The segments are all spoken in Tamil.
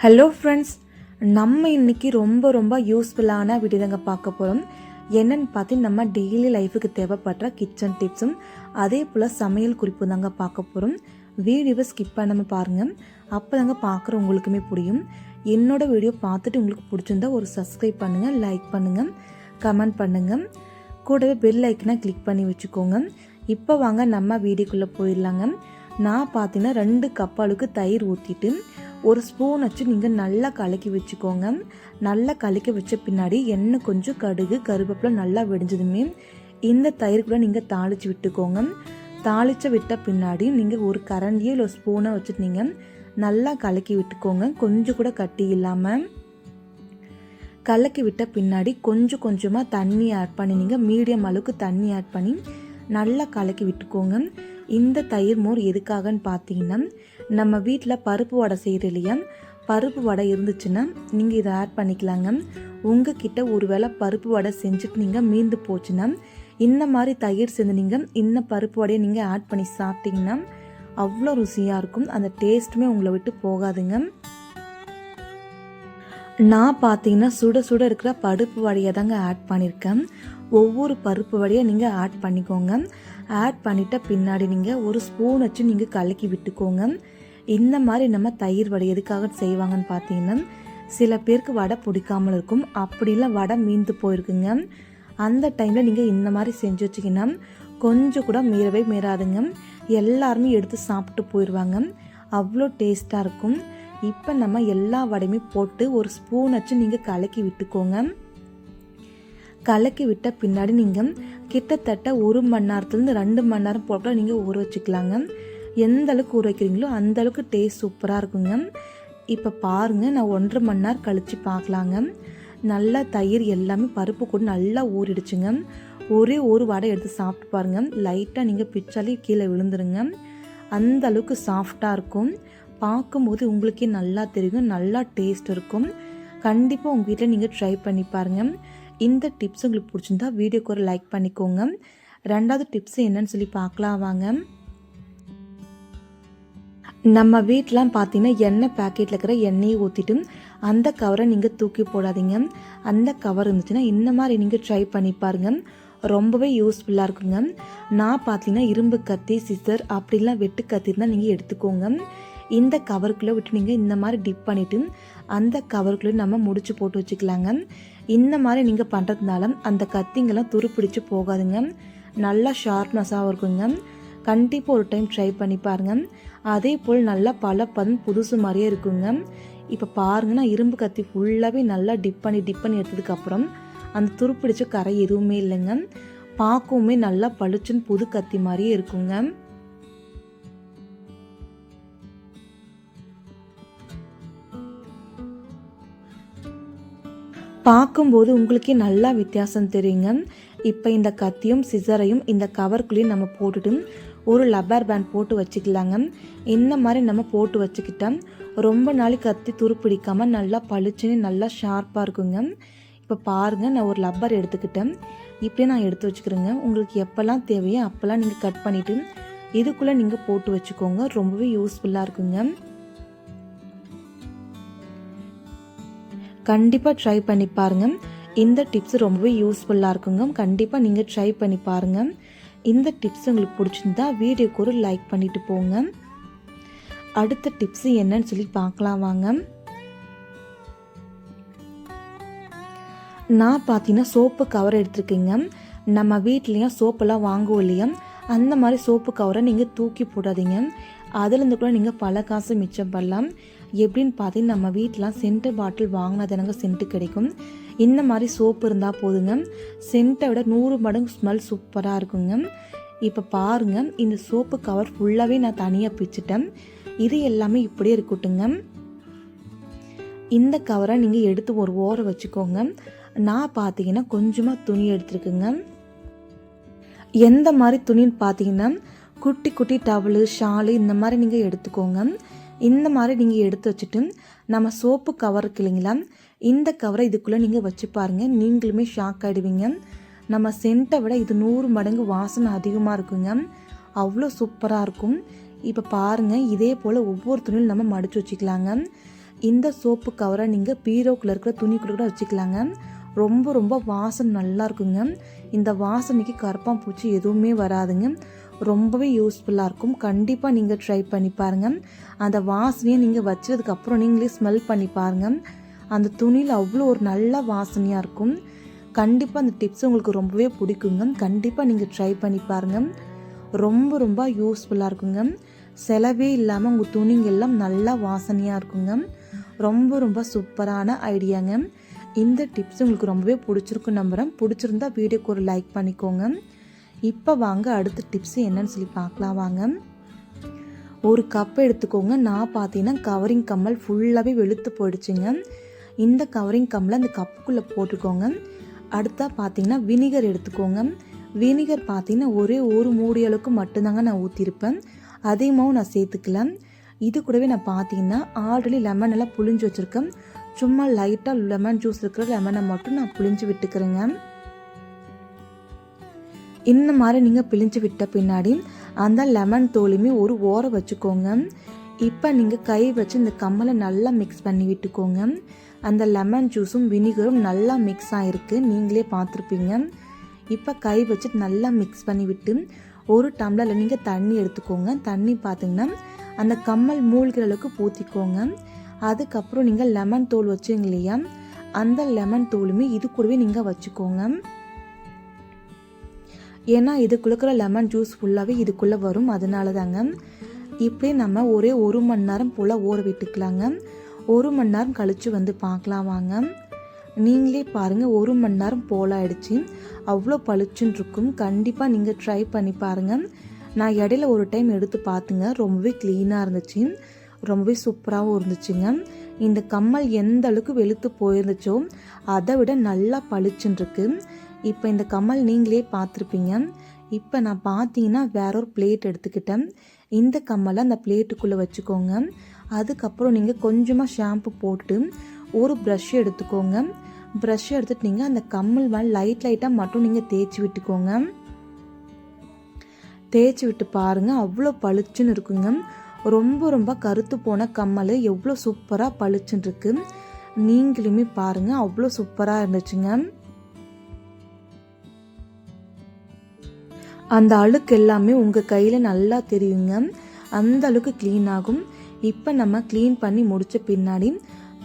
ஹலோ ஃப்ரெண்ட்ஸ் நம்ம இன்னைக்கு ரொம்ப ரொம்ப யூஸ்ஃபுல்லான விடுதங்க பார்க்க போகிறோம் என்னென்னு பார்த்து நம்ம டெய்லி லைஃபுக்கு தேவைப்படுற கிச்சன் டிப்ஸும் அதே போல் சமையல் குறிப்பு தாங்க பார்க்க போகிறோம் வீடியோவை ஸ்கிப் பண்ணாமல் பாருங்கள் அப்போ தாங்க பார்க்குற உங்களுக்குமே புரியும். என்னோடய வீடியோ பார்த்துட்டு உங்களுக்கு பிடிச்சிருந்தா ஒரு சப்ஸ்கிரைப் பண்ணுங்கள் லைக் பண்ணுங்கள் கமெண்ட் பண்ணுங்கள் கூடவே பெல் ஐக்கனை கிளிக் பண்ணி வச்சுக்கோங்க. இப்போ வாங்க நம்ம வீடியோக்குள்ளே போயிடலாங்க. நான் பார்த்தீங்கன்னா ரெண்டு கப் அளவுக்கு தயிர் ஊற்றிட்டு ஒரு ஸ்பூன் வச்சு நீங்கள் நல்லா கலக்கி வச்சுக்கோங்க. நல்லா கலக்கி வச்ச பின்னாடி எண்ணெய் கொஞ்சம் கடுகு கருவேப்பிலை நல்லா வெடிஞ்சதுமே இந்த தயிர் கூட நீங்கள் தாளித்து விட்டுக்கோங்க. தாளித்து விட்ட பின்னாடி நீங்கள் ஒரு கரண்டியோ இல்லை ஸ்பூனை வச்சுட்டு நீங்கள் நல்லா கலக்கி விட்டுக்கோங்க. கொஞ்சம் கூட கட்டி இல்லாமல் கலக்கி விட்ட பின்னாடி கொஞ்சம் கொஞ்சமாக தண்ணி ஆட் பண்ணி நீங்கள் மீடியம் அளவுக்கு தண்ணி ஆட் பண்ணி நல்லா கலக்கி விட்டுக்கோங்க. இந்த தயிர் மோர் எதுக்காகன்னு பார்த்தீங்கன்னா நம்ம வீட்டில் பருப்பு வடை செய்கிற இல்லையா பருப்பு வடை இருந்துச்சுன்னா நீங்கள் இதை ஆட் பண்ணிக்கலாங்க. உங்ககிட்ட ஒருவேளை பருப்பு வடை செஞ்சுட்டு நீங்கள் மீந்து போச்சுன்னா இந்த மாதிரி தயிர் சேர்ந்து நீங்கள் இந்த பருப்பு வடையை நீங்கள் ஆட் பண்ணி சாப்பிட்டீங்கன்னா அவ்வளோ ருசியாக இருக்கும். அந்த டேஸ்ட்டுமே உங்களை விட்டு போகாதுங்க. நான் பார்த்தீங்கன்னா சுட சுட இருக்கிற பருப்பு வடையை தாங்க ஆட் பண்ணியிருக்கேன். ஒவ்வொரு பருப்பு வடையை நீங்கள் ஆட் பண்ணிக்கோங்க. ஆட் பண்ணிட்ட பின்னாடி நீங்கள் ஒரு ஸ்பூன் வச்சு நீங்கள் கலக்கி விட்டுக்கோங்க. இந்த மாதிரி நம்ம தயிர் வடை எதுக்காக செய்வாங்கன்னு பார்த்தீங்கன்னா சில பேருக்கு வடை பிடிக்காமல் இருக்கும். அப்படிலாம் வடை மீந்து போயிருக்குங்க. அந்த டைமில் நீங்கள் இந்த மாதிரி செஞ்சு வச்சிங்கன்னா கொஞ்சம் கூட மீறவே மீறாதுங்க. எல்லாருமே எடுத்து சாப்பிட்டு போயிடுவாங்க அவ்வளோ டேஸ்ட்டாக இருக்கும். இப்போ நம்ம எல்லா வடையுமே போட்டு ஒரு ஸ்பூன் வச்சு நீங்கள் கலக்கி விட்டுக்கோங்க. கலக்கி விட்ட பின்னாடி நீங்கள் கிட்டத்தட்ட ஒரு மணி நேரத்துலேருந்து ரெண்டு மணி நேரம் போட்டால் நீங்கள் ஊற வச்சுக்கலாங்க. எந்த அளவுக்கு ஊற வைக்கிறீங்களோ அந்த அளவுக்கு டேஸ்ட் சூப்பராக இருக்குங்க. இப்போ பாருங்கள் நான் ஒன்றரை மணி நேரம் கழித்து பார்க்கலாங்க. நல்லா தயிர் எல்லாமே பருப்பு கூட நல்லா ஊறிடுச்சுங்க. ஒரே ஒரு வடை எடுத்து சாப்பிட்டு பாருங்கள் லைட்டாக நீங்கள் பிச்சாலே கீழே விழுந்துருங்க. அந்த அளவுக்கு சாஃப்டாக இருக்கும். பார்க்கும்போது உங்களுக்கே நல்லா தெரியும். நல்லா டேஸ்ட் இருக்கும். கண்டிப்பாக உங்கள் வீட்டில் நீங்கள் ட்ரை பண்ணி பாருங்கள் இந்த டிப்ஸ் உங்களுக்கு பிடிச்சிருந்தா வீடியோக்கு ஒரு லைக் பண்ணிக்கோங்க. ரெண்டாவது டிப்ஸ் என்னன்னு சொல்லி பார்க்கலாம் வாங்க. நம்ம வீட்டிலாம் பார்த்தீங்கன்னா எண்ணெய் பேக்கெட்டில் இருக்கிற எண்ணெயை ஊற்றிட்டு அந்த கவரை நீங்கள் தூக்கி போடாதீங்க. அந்த கவர் இருந்துச்சுன்னா இந்த மாதிரி நீங்கள் ட்ரை பண்ணி பாருங்கள் ரொம்பவே யூஸ்ஃபுல்லாக இருக்குங்க. நான் பார்த்தீங்கன்னா இரும்பு கத்தி சிசர் அப்படிலாம் வெட்டு கத்தி இருந்தால் நீங்கள் எடுத்துக்கோங்க. இந்த கவருக்குள்ளே விட்டு நீங்கள் இந்த மாதிரி டிப் பண்ணிவிட்டு அந்த கவருக்குள்ளே நம்ம முடிச்சு போட்டு வச்சுக்கலாங்க. இந்த மாதிரி நீங்கள் பண்ணுறதுனால அந்த கத்திங்கெல்லாம் துருப்பிடிச்சு போகாதுங்க. நல்லா ஷார்ப்னஸாகவும் இருக்குங்க. கண்டிப்பாக ஒரு டைம் ட்ரை பண்ணி பாருங்கள் அதே போல் நல்லா பல பதம் புதுசு மாதிரியே இருக்குங்க. இப்போ பாருங்கன்னா இரும்பு கத்தி ஃபுல்லாகவே நல்லா டிப் பண்ணி டிப் பண்ணி எடுத்ததுக்கப்புறம் அந்த துருப்பிடிச்ச கரை எதுவுமே இல்லைங்க. பார்க்கவுமே நல்லா பளிச்சுன்னு புது கத்தி மாதிரியே இருக்குங்க. பார்க்கும்போது உங்களுக்கே நல்லா வித்தியாசம் தெரியுங்க. இப்போ இந்த கத்தியும் சிசரையும் இந்த கவருக்குள்ளேயும் நம்ம போட்டுட்டு ஒரு லப்பர் பேண்ட் போட்டு வச்சுக்கலாங்க. இந்த மாதிரி நம்ம போட்டு வச்சுக்கிட்டா ரொம்ப நாளைக்கு கத்தி துருப்பிடிக்காமல் நல்லா பளிச்சுன்னு நல்லா ஷார்ப்பாக இருக்குங்க. இப்போ பாருங்கள் நான் ஒரு லப்பர் எடுத்துக்கிட்டேன். இப்படியே நான் எடுத்து வச்சுக்கிறேங்க. உங்களுக்கு எப்போல்லாம் தேவையோ அப்போல்லாம் நீங்கள் கட் பண்ணிவிட்டு இதுக்குள்ளே நீங்கள் போட்டு வச்சுக்கோங்க. ரொம்பவே யூஸ்ஃபுல்லாக இருக்குங்க. கண்டிப்பாக ட்ரை பண்ணி பாருங்கள் இந்த டிப்ஸ் ரொம்பவே யூஸ்ஃபுல்லாக இருக்குங்க. கண்டிப்பாக நீங்கள் ட்ரை பண்ணி பாருங்கள் இந்த டிப்ஸ் உங்களுக்கு பிடிச்சிருந்தா வீடியோக்கு ஒரு லைக் பண்ணிட்டு போங்க. அடுத்த டிப்ஸ் என்னன்னு சொல்லி பார்க்கலாம் வாங்க. நான் பார்த்தீங்கன்னா சோப்பு கவர் எடுத்துருக்கீங்க. நம்ம வீட்லேயும் சோப்பெல்லாம் வாங்குவோம் இல்லையா? அந்த மாதிரி சோப்பு கவரை நீங்கள் தூக்கி போடாதீங்க. அதுலேருந்து கூட நீங்கள் பல காசு மிச்சம் பண்ணலாம். எப்படின்னு பார்த்தீங்கன்னா நம்ம வீட்டிலாம் சென்ட்டு பாட்டில் வாங்கினா தானங்க சென்ட்டு கிடைக்கும். இந்த மாதிரி சோப்பு இருந்தால் போதுங்க. சென்ட்டை விட நூறு மடங்கு ஸ்மெல் சூப்பராக இருக்குங்க. இப்போ பாருங்கள் இந்த சோப்பு கவர் ஃபுல்லாகவே நான் தனியாக பிச்சுட்டேன். இது எல்லாமே இப்படியே இருக்கட்டுங்க இந்த கவரை நீங்கள் எடுத்து ஒரு ஓரம் வச்சுக்கோங்க. நான் பார்த்தீங்கன்னா கொஞ்சமாக துணி எடுத்துருக்குங்க. எந்த மாதிரி துணின்னு பார்த்தீங்கன்னா குட்டி குட்டி டவலு ஷாலு இந்த மாதிரி நீங்கள் எடுத்துக்கோங்க. இந்த மாதிரி நீங்கள் எடுத்து வச்சுட்டு நம்ம சோப்பு கவர் இருக்கு இல்லைங்களா? இந்த கவரை இதுக்குள்ளே நீங்கள் வச்சு பாருங்கள் நீங்களுமே ஷாக் ஆகிடுவீங்க நம்ம சென்ட்டை விட இது நூறு மடங்கு வாசனை அதிகமாக இருக்குங்க. அவ்வளோ சூப்பராக இருக்கும். இப்போ பாருங்கள் இதே போல் ஒவ்வொரு துணியும் நம்ம மடித்து வச்சுக்கலாங்க. இந்த சோப்பு கவரை நீங்கள் பீரோக்குள்ளே இருக்கிற துணிக்குள்ள கூட வச்சுக்கலாங்க. ரொம்ப ரொம்ப வாசம் நல்லா இருக்குங்க. இந்த வாசனைக்கு கரப்பாம்பூச்சி எதுவுமே வராதுங்க. ரொம்பவே யூஸ்ஃபுல்லாக இருக்கும். கண்டிப்பாக நீங்கள் ட்ரை பண்ணி பாருங்கள் அந்த வாசனையை நீங்கள் வச்சதுக்கப்புறம் நீங்களே ஸ்மெல் பண்ணி பாருங்கள் அந்த துணியில் அவ்வளோ ஒரு நல்ல வாசனையாக இருக்கும். கண்டிப்பாக அந்த டிப்ஸ் உங்களுக்கு ரொம்பவே பிடிக்குங்க. கண்டிப்பாக நீங்கள் ட்ரை பண்ணி பாருங்கள் ரொம்ப ரொம்ப யூஸ்ஃபுல்லாக இருக்குங்க. செலவே இல்லாமல் உங்கள் துணிங்கெல்லாம் நல்லா வாசனையாக இருக்குங்க. ரொம்ப ரொம்ப சூப்பரான ஐடியாங்க. இந்த டிப்ஸ் உங்களுக்கு ரொம்பவே பிடிச்சிருக்கும் நம்புகிறேன் பிடிச்சிருந்தா வீடியோக்கு ஒரு லைக் பண்ணிக்கோங்க. இப்போ வாங்க அடுத்த டிப்ஸ் என்னன்னு சொல்லி பார்க்கலாம் வாங்க. ஒரு கப் எடுத்துக்கோங்க. நான் பார்த்தீங்கன்னா கவரிங் கம்மல் ஃபுல்லாகவே வெளுத்து போயிடுச்சுங்க. இந்த கவரிங் கம்மில் அந்த கப்புக்குள்ளே போட்டுக்கோங்க. அடுத்தா பார்த்தீங்கன்னா வினிகர் எடுத்துக்கோங்க. வினிகர் பார்த்தீங்கன்னா ஒரே ஒரு மூடி அளவுக்கு மட்டும்தாங்க நான் ஊற்றிருப்பேன் அதிகமாகவும் நான் சேர்த்துக்கல. இது கூடவே நான் பார்த்தீங்கன்னா ஆல்ரெடி லெமன் எல்லாம் புழிஞ்சு வச்சுருக்கேன். சும்மா லைட்டாக லெமன் ஜூஸ் இருக்கிற லெமனை மட்டும் நான் புளிஞ்சு விட்டுக்கிறேங்க. இந்த மாதிரி நீங்கள் பிழிஞ்சு விட்ட பின்னாடி அந்த லெமன் தோலுமே ஒரு ஓரம் வச்சுக்கோங்க. இப்போ நீங்கள் கை வச்சு இந்த கம்மலை நல்லா மிக்ஸ் பண்ணி விட்டுக்கோங்க. அந்த லெமன் ஜூஸும் வினிகரும் நல்லா மிக்ஸ் ஆகிருக்கு நீங்களே பார்த்துருப்பீங்க. இப்போ கை வச்சு நல்லா மிக்ஸ் பண்ணி விட்டு ஒரு டம்ளரில் நீங்கள் தண்ணி எடுத்துக்கோங்க. தண்ணி பார்த்தீங்கன்னா அந்த கம்மல் மூழ்கிற அளவுக்கு ஊற்றிக்கோங்க அதுக்கப்புறம் நீங்கள் லெமன் தோல் வச்சுங்க இல்லையா? அந்த லெமன் தோலுமே இது கூடவே நீங்கள் வச்சுக்கோங்க. ஏன்னா இதுக்குள்ள இருக்கிற லெமன் ஜூஸ் ஃபுல்லாகவே இதுக்குள்ளே வரும். அதனால தாங்க இப்படியே நம்ம ஒரே ஒரு மணி நேரம் போல் ஊற விட்டுக்கலாங்க. ஒரு மணி நேரம் கழித்து வந்து பார்க்கலாம் வாங்க. நீங்களே பாருங்கள் ஒரு மணி நேரம் போல் ஆயிடுச்சு. அவ்வளோ பளிச்சுன்னு இருக்கும். கண்டிப்பாக நீங்கள் ட்ரை பண்ணி பாருங்கள் நான் இடையில ஒரு டைம் எடுத்து பார்த்துங்க. ரொம்பவே க்ளீனாக இருந்துச்சு. ரொம்பவே சூப்பராகவும் இருந்துச்சுங்க. இந்த கம்மல் எந்த அளவுக்கு வெளுத்து போயிருந்துச்சோ அதை விட நல்லா பளிச்சுன்னு இப்போ இந்த கம்மல் நீங்களே பார்த்துருப்பீங்க. இப்போ நான் பார்த்தீங்கன்னா வேற ஒரு பிளேட் எடுத்துக்கிட்டேன். இந்த கம்மலை அந்த பிளேட்டுக்குள்ளே வச்சுக்கோங்க. அதுக்கப்புறம் நீங்கள் கொஞ்சமாக ஷாம்பு போட்டு ஒரு ப்ரஷ் எடுத்துக்கோங்க. ப்ரஷ் எடுத்துட்டு நீங்கள் அந்த கம்மல் மேலே லைட் லைட்டாக மட்டும் நீங்கள் தேய்ச்சி விட்டுக்கோங்க. தேய்ச்சி விட்டு பாருங்கள் அவ்வளோ பளிச்சுன்னு இருக்குங்க. ரொம்ப ரொம்ப கருத்து போன கம்மல் எவ்வளோ சூப்பராக பளிச்சுருக்கு நீங்களுமே பாருங்கள் அவ்வளோ சூப்பராக இருந்துச்சுங்க. அந்த அழுக்கு எல்லாமே உங்கள் கையில் நல்லா தெரியுங்க. அந்த அளவுக்கு க்ளீன் ஆகும். இப்போ நம்ம க்ளீன் பண்ணி முடித்த பின்னாடி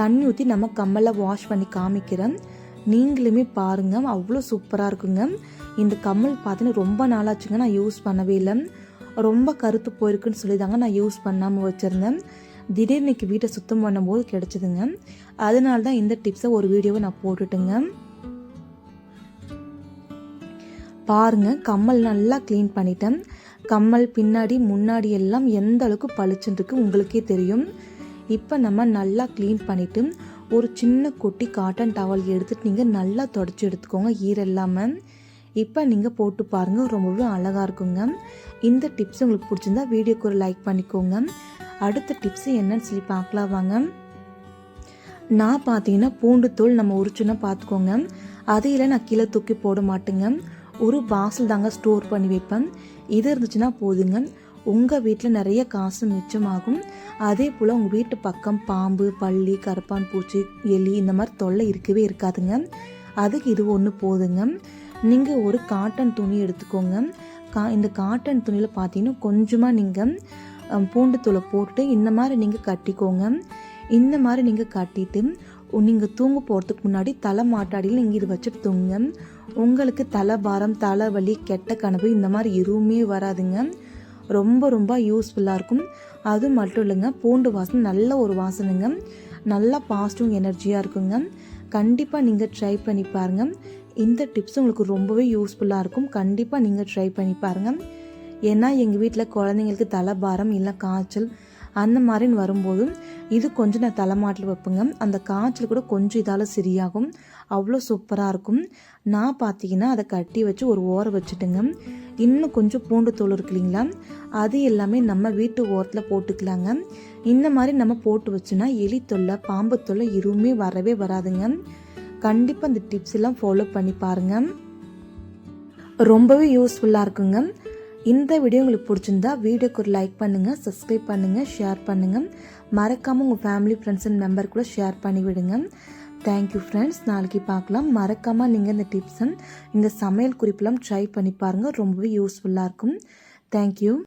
தண்ணி ஊற்றி நம்ம கம்மலை வாஷ் பண்ணி காமிக்கிறேன். நீங்களுமே பாருங்கள் அவ்வளோ சூப்பராக இருக்குங்க. இந்த கம்மல் பார்த்தீங்கன்னா ரொம்ப நாளாச்சுங்க நான் யூஸ் பண்ணவே இல்லை. ரொம்ப கருத்து போயிருக்குன்னு சொல்லி தாங்க நான் யூஸ் பண்ணாமல் வச்சுருந்தேன். திடீர்னு இன்னைக்கு வீட்டை சுத்தம் பண்ணும்போது கிடச்சிதுங்க. அதனால தான் இந்த டிப்ஸை ஒரு வீடியோவை நான் போட்டுட்டுங்க. பாருங்க கம்மல் நல்லா க்ளீன் பண்ணிட்டேன். கம்மல் பின்னாடி முன்னாடி எல்லாம் எந்த அளவுக்கு பளிச்சுன்னு உங்களுக்கே தெரியும். இப்போ நம்ம நல்லா க்ளீன் பண்ணிவிட்டு ஒரு சின்ன குட்டி காட்டன் டவல் எடுத்துகிட்டு நீங்கள் நல்லா தொடச்சி எடுத்துக்கோங்க ஈரம் இல்லாமல் இப்போ நீங்கள் போட்டு பாருங்கள் ரொம்பவே அழகாக இருக்குங்க. இந்த டிப்ஸ் உங்களுக்கு பிடிச்சிருந்தா வீடியோக்கு ஒரு லைக் பண்ணிக்கோங்க. அடுத்த டிப்ஸ் என்னன்னு சொல்லி பார்க்கலாம் வாங்க. நான் பார்த்தீங்கன்னா பூண்டு தோல் நம்ம உரிச்சுன்னா பார்த்துக்கோங்க. அதையில் நான் கீழே தூக்கி போட மாட்டேங்க. ஒரு பாக்ஸில் தாங்க ஸ்டோர் பண்ணி வைப்பேன். இது இருந்துச்சுன்னா போதுங்க. உங்கள் வீட்டில் நிறைய காசு மிச்சமாகும். அதே போல் உங்கள் வீட்டு பக்கம் பாம்பு பள்ளி கரப்பான் பூச்சி எலி இந்த மாதிரி தொல்லை இருக்கவே இருக்காதுங்க. அதுக்கு இது ஒன்று போதுங்க. நீங்கள் ஒரு காட்டன் துணி எடுத்துக்கோங்க. கா இந்த காட்டன் துணியில் பார்த்தீங்கன்னா கொஞ்சமாக நீங்கள் பூண்டு தூளை போட்டு இந்த மாதிரி நீங்கள் கட்டிக்கோங்க. இந்த மாதிரி நீங்கள் கட்டிட்டு நீங்கள் தூங்க போகிறதுக்கு முன்னாடி தலை மாட்டாடியில் நீங்கள் இது வச்சுட்டு தூங்குங்க. உங்களுக்கு தலை பாரம் தலைவலி கெட்ட கனவு இந்த மாதிரி எதுவுமே வராதுங்க. ரொம்ப ரொம்ப யூஸ்ஃபுல்லாக இருக்கும். அது மட்டும் இல்லைங்க பூண்டு வாசனை நல்ல ஒரு வாசனைங்க. நல்லா பாசிட்டிவ் எனர்ஜியாக இருக்குங்க. கண்டிப்பாக நீங்கள் ட்ரை பண்ணி பாருங்கள் இந்த டிப்ஸ் உங்களுக்கு ரொம்பவே யூஸ்ஃபுல்லாக இருக்கும். கண்டிப்பாக நீங்கள் ட்ரை பண்ணி பாருங்கள் ஏன்னா எங்கள் வீட்டில் குழந்தைங்களுக்கு தலைபாரம் இல்லை காய்ச்சல் அந்த மாதிரின்னு வரும்போதும் இது கொஞ்சம் நான் தலைமாட்டில் வைப்பேங்க. அந்த காய்ச்சல் கூட கொஞ்சம் இதால் சரியாகும். அவ்வளோ சூப்பராக இருக்கும். நான் பார்த்தீங்கன்னா அதை கட்டி வச்சு ஒரு ஓரம் வச்சுட்டுங்க. இன்னும் கொஞ்சம் பூண்டு தோல் இருக்கு இல்லைங்களா? அது எல்லாமே நம்ம வீட்டு ஓரத்தில் போட்டுக்கலாங்க. இந்த மாதிரி நம்ம போட்டு வச்சோன்னா எலி தொல்லை பாம்பு தொல்லை எதுவுமே வரவே வராதுங்க. கண்டிப்பாக இந்த டிப்ஸ் எல்லாம் ஃபாலோ பண்ணி பாருங்கள் ரொம்பவே யூஸ்ஃபுல்லாக இருக்குங்க. இந்த வீடியோ உங்களுக்கு பிடிச்சிருந்தா வீடியோக்கு ஒரு லைக் பண்ணுங்கள் சப்ஸ்கிரைப் பண்ணுங்கள் ஷேர் பண்ணுங்கள் மறக்காமல் உங்கள் ஃபேமிலி ஃப்ரெண்ட்ஸ் அண்ட் மெம்பர் கூட ஷேர் பண்ணி விடுங்க. தேங்க்யூ ஃப்ரெண்ட்ஸ் நாளைக்கு பார்க்கலாம். மறக்காமல் நீங்கள் இந்த டிப்ஸை இந்த சமையல் குறிப்பெல்லாம் ட்ரை பண்ணி பாருங்கள் ரொம்பவே யூஸ்ஃபுல்லாக இருக்கும். தேங்க்யூ